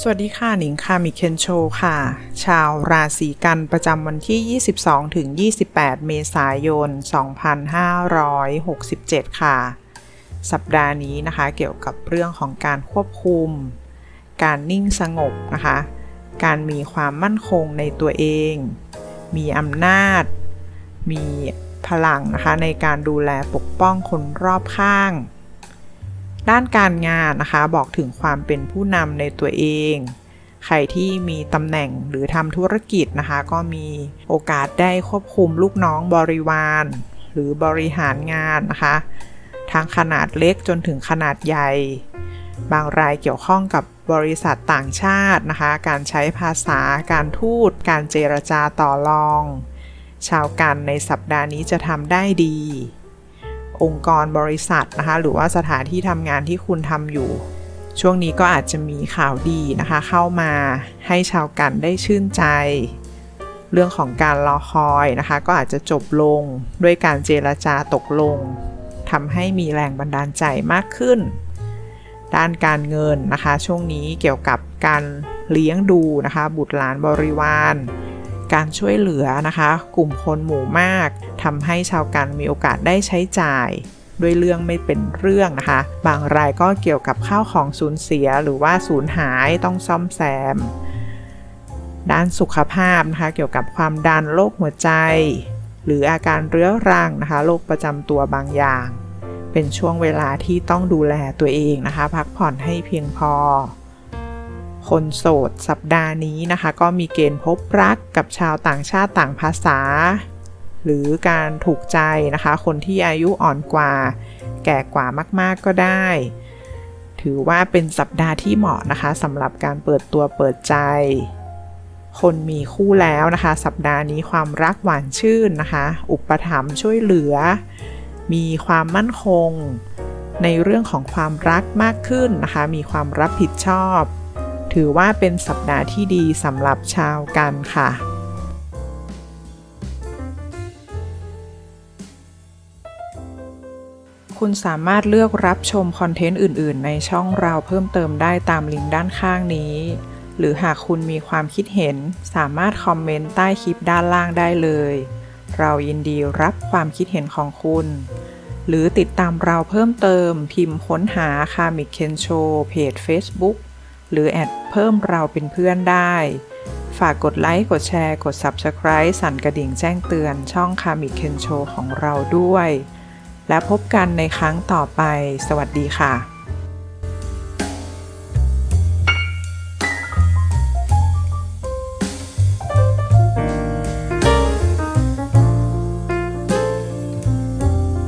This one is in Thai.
สวัสดีค่ะ หนิงค่ะมิเคนโชค่ะ ชาวราศีกันประจำวันที่ 22 ถึง 28 เมษายน 2567 ค่ะ สัปดาห์นี้นะคะเกี่ยวกับเรื่องของการควบคุม การนิ่งสงบนะคะ การมีความมั่นคงในตัวเอง มีอำนาจ มีพลังนะคะในการดูแลปกป้องคนรอบข้าง ด้านการงานนะคะ บอกถึงความเป็นผู้นำในตัวเอง ใครที่มีตำแหน่งหรือทำธุรกิจนะคะ ก็มีโอกาสได้ควบคุมลูกน้องบริวาร หรือบริหารงานนะคะ ทั้งขนาดเล็กจนถึงขนาดใหญ่ บางรายเกี่ยวข้องกับบริษัทต่างชาตินะคะ การใช้ภาษา การทูต การเจรจาต่อรอง ชาวกันในสัปดาห์นี้จะทำได้ดี องค์กรบริษัทนะคะ หรือว่าสถานที่ทำงานที่คุณทำอยู่ ช่วงนี้ก็อาจจะมีข่าวดีนะคะ เข้ามาให้ชาวกันได้ชื่นใจ เรื่องของการรอคอยนะคะ ก็อาจจะจบลงด้วยการเจรจาตกลงทำให้มีแรงบันดาลใจมากขึ้น ด้านการเงินนะคะ ช่วงนี้เกี่ยวกับการเลี้ยงดูนะคะ บุตรหลานบริวาร การช่วยเหลือนะคะ กลุ่มคนหมู่มากทำให้ชาวกันมีโอกาสได้ใช้จ่ายด้วยเรื่องไม่เป็นเรื่องนะคะ บางรายก็เกี่ยวกับข้าวของสูญเสียหรือว่าสูญหายต้องซ่อมแซม ด้านสุขภาพนะคะ เกี่ยวกับความดันโรคหัวใจ หรืออาการเรื้อรังนะคะโรคประจำตัวบางอย่าง เป็นช่วงเวลาที่ต้องดูแลตัวเองนะคะ พักผ่อนให้เพียงพอ คนโสดสัปดาห์นี้นะคะ ก็มีเกณฑ์พบรักกับชาวต่างชาติต่างภาษา หรือการถูกใจนะคะ คนที่อายุอ่อนกว่า แก่กว่ามากๆก็ได้ ถือว่าเป็นสัปดาห์ที่เหมาะนะคะสำหรับการเปิดตัวเปิดใจ คนมีคู่แล้วนะคะ สัปดาห์นี้ความรักหวานชื่นนะคะ อุปถัมภ์ช่วยเหลือ มีความมั่นคง ในเรื่องของความรักมากขึ้นนะคะ มีความรับผิดชอบ ถือว่าเป็นสัปดาห์ที่ดีสำหรับชาวกันค่ะคุณสามารถเลือกรับชมคอนเทนต์อื่น ๆ ในช่องเราเพิ่มเติมได้ตามลิงก์ด้านข้างนี้ หรือหากคุณมีความคิดเห็น สามารถคอมเมนต์ใต้คลิปด้านล่างได้เลย เรายินดีรับความคิดเห็นของคุณ หรือติดตามเราเพิ่มเติมพิมพ์ค้นหาคามิเคนโชเพจ Facebook หรือแอดเพิ่มเราเป็นเพื่อนได้ ฝากกดไลค์ กดแชร์ กด Subscribe สั่นกระดิ่งแจ้งเตือนช่องคามิเคนโชของเราด้วย และพบกันในครั้งต่อไป สวัสดีค่ะ